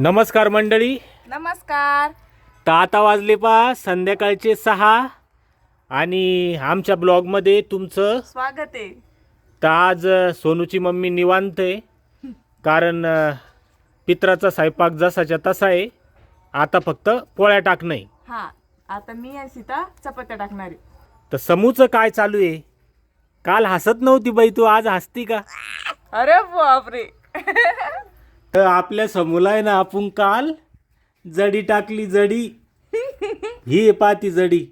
नमस्कार मंडळी. नमस्कार. तर आता वाजले पा संध्याकाळचे सहा. आणि आमच्या ब्लॉगमध्ये तुमचं स्वागत आहे. तर आज सोनूची मम्मी निवांत आहे. कारण अ, पित्राचा स्वयंपाक जसाच्या तसा आहे. आता फक्त पोळ्या टाकणं आहे हा आता मी आणि सीता चपात्या टाकणार आहे. तर समूचं काय चालू आहे? काल हसत नव्हती बाई तू आज हसती का? अरे बापरे. तर आपल्यासमोर आहे ना आपण काल जडी टाकली जडी. ही आहे जडी.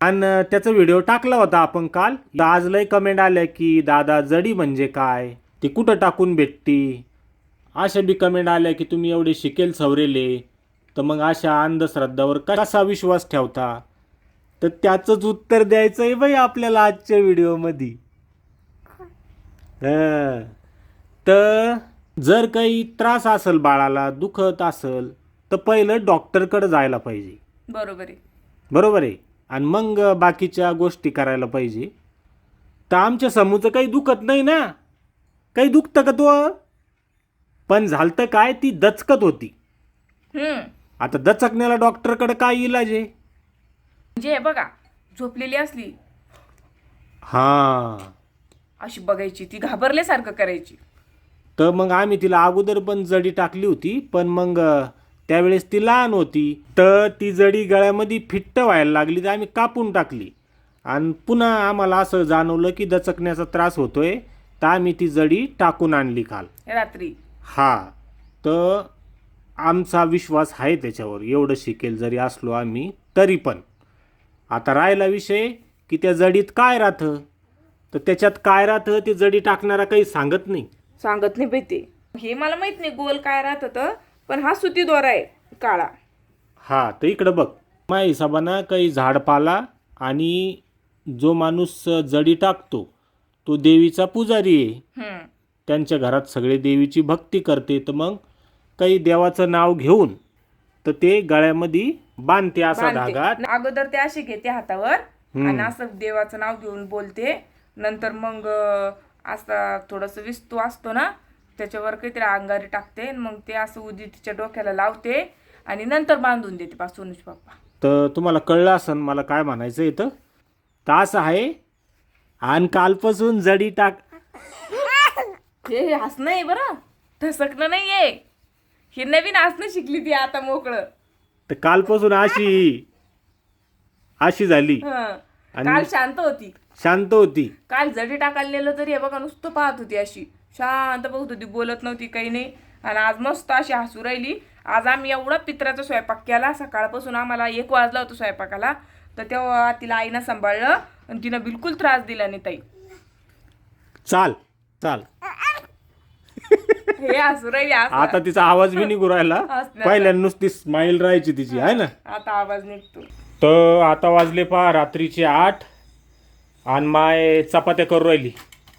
आणि त्याचा व्हिडिओ टाकला होता आपण काल. तर आज लय कमेंट आल्या की दादा जडी म्हणजे काय? ती कुठं टाकून भेटती? अशा बी कमेंट आल्या की तुम्ही एवढे शिकेल सवरेले. तर मग अशा अंधश्रद्धावर कसा विश्वास ठेवता? तर त्याचंच उत्तर द्यायचं आहे बाई आपल्याला आजच्या व्हिडिओमध्ये तर जर काही त्रास असेल बाळाला दुखत असेल तर पहिलं डॉक्टरकडे जायला पाहिजे. बरोबर आहे. बरोबर आहे? आणि मग बाकीच्या गोष्टी करायला पाहिजे. तर आमच्या समूचं काही दुखत नाही ना? काही दुखतं का तो? पण झालतं काय? ती दचकत होती. हम्म. आता दचकण्याला डॉक्टरकडे काय इलाज आहे? म्हणजे हे बघा झोपलेली असली हां. अशी बघायची ती घाबरल्यासारखं करायची. तर मग आम्ही तिला अगोदर पण जडी टाकली होती पण मग त्यावेळेस ती लहान होती. तर ती जडी गळ्यामध्ये फिट्ट व्हायला लागली तर आम्ही कापून टाकली. आणि पुन्हा आम्हाला असं जाणवलं की दचकण्याचा त्रास होतोय तर आम्ही ती जडी टाकून आणली काल. रात्री? हा. तर आमचा विश्वास आहे त्याच्यावर एवढं शिकेल जरी असलो आम्ही तरी पण. आता राहिला विषय की त्या जडीत काय राहतं? तर त्याच्यात काय राहतं ते जडी टाकणारा काही सांगत नाही. सांगत नाही ते हे मला माहीत नाही गोल काय राहत होतं पण हा सुती दोरा आहे काळा. हा तर इकडं बघ. माझ्या हिशोबानं काही झाडपाला आणि जो माणूस जडी टाकतो तो देवीचा पुजारी आहे. हम्म. त्यांच्या घरात सगळे देवीची भक्ती करते. तर मग काही देवाचं नाव घेऊन तर ते गळ्यामध्ये बांधते असा धागा. अगोदर ते असे घेते हातावर आणि असं देवाचं नाव घेऊन बोलते. नंतर मग अं, असा थोडस विस्तू असतो ना त्याच्यावर काहीतरी अंगारी टाकते मग ते असं उदी तिच्या डोक्याला लावते आणि नंतर बांधून देते पा सोनूच पप्पा. तर तुम्हाला कळलं असन मला काय म्हणायचं इथं? तर असं आहे आणि कालपासून जडी टाक हे हे हसणं आहे बरं. ठसकणं नाही आहे हे नवीन हसणं शिकली ती आता मोकळं. तर कालपासून अशी अशी झाली. हं. आणि- काल शांत होती. शांत होती. काल जडी टाकायला नेलं तरी हे बघा नुसतं पाहत होती अशी. शांत बघत होती बोलत नव्हती काही नाही. आणि आज मस्त अशी हसू राहिली. आज आम्ही एवढा पित्राचा स्वयंपाक केला. सकाळपासून आम्हाला एक वाजला होता स्वयंपाकाला. तर तेव्हा तिला आईनं सांभाळलं आणि तिनं बिलकुल त्रास दिला नाही ताई. चाल चाल. हे हसू राहिली. आता तिचा आवाज बी निघू राहिला. पहिल्या नुसती स्माइल राहायची तिची आहे ना? आता आवाज निघतो तर आता वाजले पहा रात्रीचे आठ. आणि माय चपात्या करू राहिली.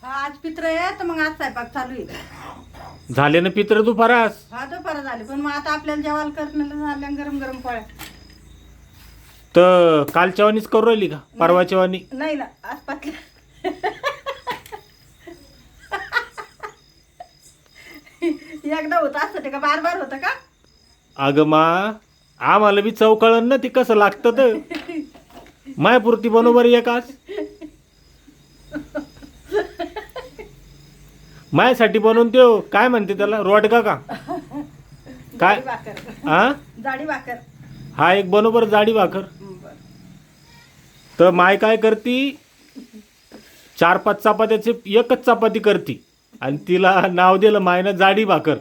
हा आज पित्र आहे तर मग आज स्वयंपाक चालू आहे झाले ना पित्र दुपारास? हा दुपारा झाली पण मग आता आपल्याला जेवायला करण्याला झाल्या गरम गरम पोळ्या. तर कालच्या वाणीच करू राहिली का? परवाच्या वाणी नाही ना आज पातल्या एकदा होत असतं ते का बार बार होतं का? अगं मा आम्हाला बी चव कळन ना ती कसं लागतं तर. मायपुरती बरोबर एक आज. मायासाठी बनवून देऊ. काय म्हणते त्याला? रोडगा का? काय? हा जाडी भाकर हा एक बरोबर जाडी भाकर. तर माय काय करती? चार पाच चपात्याचे एकच चपाती करती. आणि तिला नाव दिलं मायनं जाडी भाकर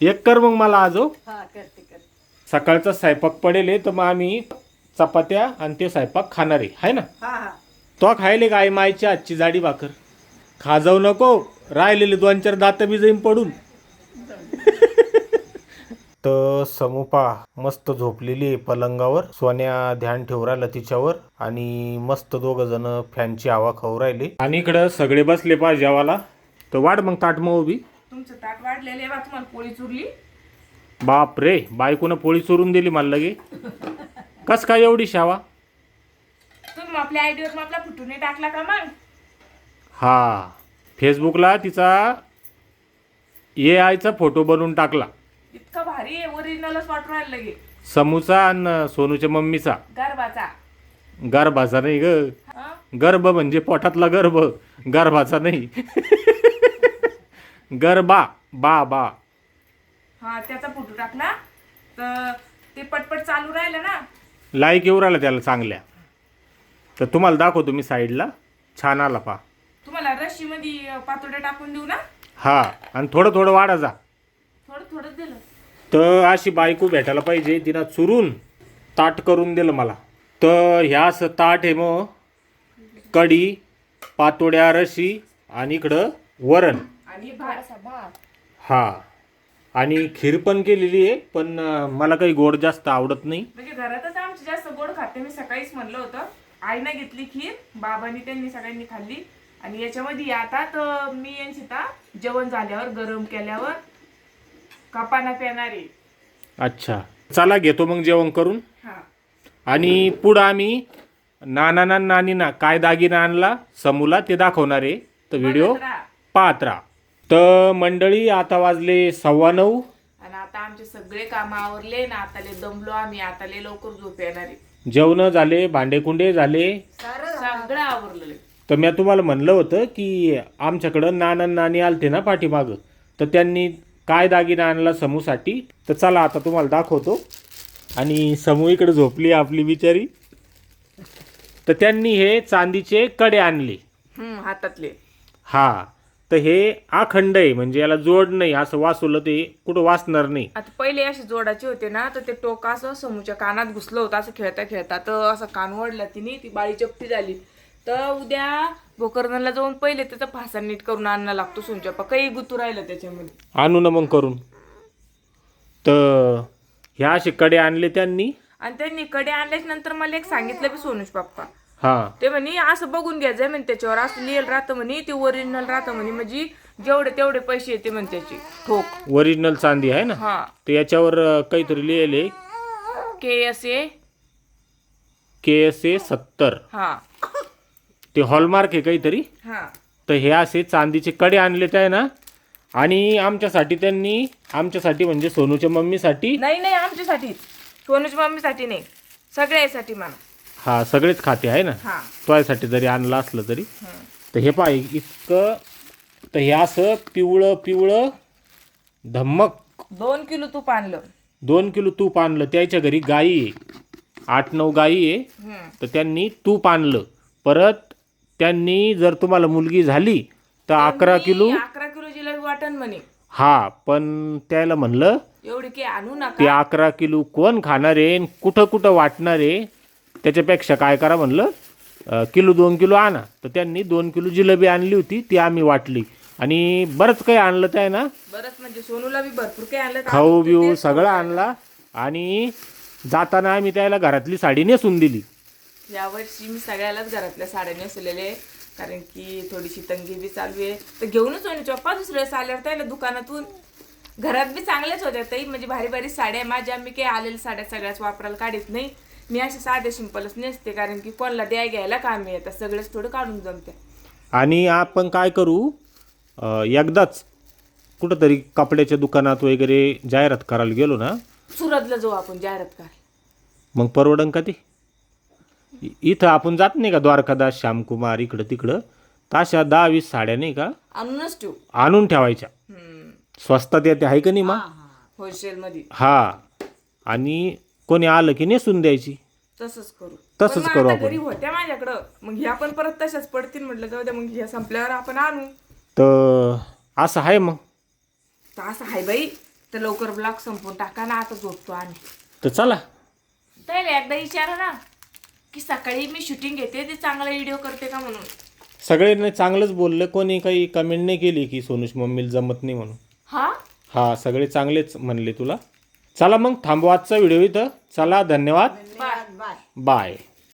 एक कर मग मला आज हो. सकाळचा स्वयंपाक पडेल तर मग आम्ही चपात्या आणि ते स्वयंपाक खाणार आहे ना? हा हा. तो खायले काय मायची आजची जाडी भाकर? खा जाऊ नको राहिलेले दोन चार दात बी जाईन पडून. तर समोपा मस्त झोपलेली आहे पलंगावर सोन्या ध्यान ठेवू राहिला तिच्यावर आणि मस्त दोघ जण फॅनची हवा खाऊ राहिले. आणि इकडं सगळे बसले पा जेवाला तर वाढ मग ताट मग उभी तुमचं ताट वाढलेले बा तुम्हाला पोळी चुरली. बाप रे बायकोनं पोळी चोरून दिली मला लगे. कस काय एवढी शावा? तुम्ही आपल्या आयडीवर आपला फुटून टाकला का मग? हा. फेसबुकला तिचा ए आयचा फोटो बनवून टाकला. इतका भारी आहे ओरिजिनलच वाटून राहिलं लगे समूचा आणि सोनूच्या मम्मीचा. गरबाचा गर्भाचा नाही ग. हा? गर्भ म्हणजे पोटातला गर्भ. गर्भाचा नाही. गरबा बा बा हा त्याचा फोटो टाकला. तर ते पटपट चालू राहिलं ना लाईक येऊ राहिला त्याला चांगल्या. तर तुम्हाला दाखवतो मी साईडला. छान आला पा तुम्हाला रशी मध्ये पातोड्या टाकून देऊ ना? हा आणि थोडं थोडं वाढा जा. थोडं थोडं दिलं. तर अशी बायको भेटायला पाहिजे तिनं चुरून ताट करून दिलं मला. तर ह्या असं ताट आहे मग कढी पातोड्या रशी आणि इकडं वरण. आणि भात. भात. हा. आणि खीर पण केलेली आहे पण मला काही गोड जास्त आवडत नाही. म्हणजे घरातच आमची जास्त गोड खाते. मी सकाळीच म्हणलं होतं आईनं घेतली खीर बाबांनी त्यांनी सगळ्यांनी खाल्ली. आणि याच्यामध्ये आता तर मी यांची जेवण झाल्यावर गरम केल्यावर कापाना पेणार. आहे अच्छा. चला घेतो मग जेवण करून. हा. आणि पुढं आम्ही नाना ना नानी ना काय दागिना आणला समूला ते दाखवणार आहे. तर व्हिडिओ. पाहत राहा. तर मंडळी आता वाजले सव्वा नऊ. आणि आता आमचे सगळे काम आवरले ना आता लय दमलो आम्ही आता लय लवकर झोप येणार आहे. जेवण झाले भांडेकुंडे झाले. सगळं आवरलं. तर मी तुम्हाला म्हणलं होतं की आमच्याकडं नाना नानी आलते ना पाठीमागं. तर त्यांनी काय दागिना आणला समूसाठी? तर चला आता तुम्हाला दाखवतो. आणि समूह इकडे झोपली आपली बिचारी. तर त्यांनी हे चांदीचे कडे आणले. हम्म हातातले. हा. तर हे अखंड आहे म्हणजे याला जोड नाही असं वाचवलं ते कुठं वाचणार नाही. आता पहिले असे जोडाचे होते ना तर ते टोक असं समूच्या कानात घुसलं होतं असं खेळता खेळता. तर असं कान ओढला तिने ती बाळी चपटी झाली. तर उद्या भोकरदनला जाऊन पहिले त्याचा फासा नीट करून आणणं लागतो सोनचप्पा काही गुतू राहिलं त्याच्यामध्ये. आणू ना मग करून. तर ह्या असे कडे आणले त्यांनी. आणि त्यांनी कडे आणल्याच्या नंतर मला एक सांगितलं बी सोनुष पप्पा हा. ते म्हणे असं बघून घ्यायचं म्हणे त्याच्यावर असं लिहिलं राहतं म्हणे ते ओरिजिनल राहतं म्हणे म्हणजे जेवढे तेवढे पैसे येते म्हणे त्याची. ठोक. ओरिजिनल चांदी आहे ना? हा. तर याच्यावर अं, काहीतरी लिहिलेले के S A K S A सत्तर. हा. ते हॉलमार्क आहे काहीतरी. हा. तर हे असे चांदीचे कडे आणले आहे ना? आणि आमच्यासाठी त्यांनी आमच्यासाठी म्हणजे सोनूच्या मम्मीसाठी नाही नाही आमच्यासाठी. सोनूच्या मम्मीसाठी नाही. सगळ्यासाठी म्हणा. हा सगळेच खाते आहे ना? हा. तुझ्यासाठी जरी आणलं असलं तरी. तर हे पाय इतकं तर हे असं पिवळं पिवळं धम्मक. दोन किलो तूप आणलं. दोन किलो तूप आणलं. त्याच्या घरी गाई आहे. आठ नऊ गाई आहे. हम्म. तर त्यांनी तूप आणलं. परत त्यांनी जर तुम्हाला मुलगी झाली तर अकरा किलो मी अकरा किलो जिलेबी वाटण म्हणे. हा पण त्याला म्हणलं एवढी काही आणू ते नका अकरा किलो कोण खाणार आहे? आणि कुठं कुठं वाटणार आहे? त्याच्यापेक्षा काय करा म्हणलं किलो दोन किलो आणा. तर त्यांनी दोन किलो जिलेबी आणली होती ती आम्ही वाटली. आणि बरंच काही आणलं ते आहे ना. बरंच म्हणजे सोनूला बी भरपूर काही आणलं खाऊ बिऊ सगळं आणला. आणि जाताना आम्ही त्याला घरातली साडी नेसून दिली. यावर्षी मी सगळ्यालाच घरातल्या साड्या नेसलेले कारण की थोडीशी तंगी बी चालू आहे. तर घेऊनच होणे चप्पा दुसऱ्या वेळेस आल्यावर त्याला दुकानातून. घरात बी चांगल्याच होत्या ताई. म्हणजे भारी भारी साड्या माझ्या मी काही आलेल्या साड्या सगळ्याच वापरायला काढत नाही. मी अशा साध्या सिंपलच नेसते कारण की कोणाला द्याय घ्यायला कामी येतात सगळेच थोडं काढून जमते. आणि आपण काय करू? अं, एकदाच कुठंतरी कपड्याच्या दुकानात वगैरे जाहिरात करायला गेलो ना सुरतला जाऊ आपण जाहिरात काय मग परवडन का ते? इ- इथं आपण जात नाही का द्वारकादास श्यामकुमार इकडं तिकडं? तर अशा दहा वीस साड्या नाही का? आणूनच ठेवू. आणून ठेवायच्या. हम्म. स्वस्तात येते आहे का नाही मग? होलसेल मध्ये हा. आणि कोणी आलं की नेसून द्यायची. तसंच करू. तसंच पण मग करू आता आपण. घरी होत्या माझ्याकडं. मग ह्या पण परत तशाच पडतील म्हटलं जाऊ द्या मग ह्या संपल्यावर आपण आणू. तर असं आहे मग. तर असं आहे बाई. तर लवकर ब्लॉग संपवून टाका ना आता झोपतो आम्ही. तर चला. तर एकदा विचारा ना की सकाळी मी शूटिंग घेते ते चांगला व्हिडिओ करते का म्हणून? सगळ्यांनी चांगलंच बोललं कोणी काही कमेंट नाही केली की सोनूश मम्मीला जमत नाही म्हणून. हा? हा सगळे चांगलेच म्हणले तुला. चला मग थांबवा आजचा व्हिडिओ इथं. चला धन्यवाद. बाय.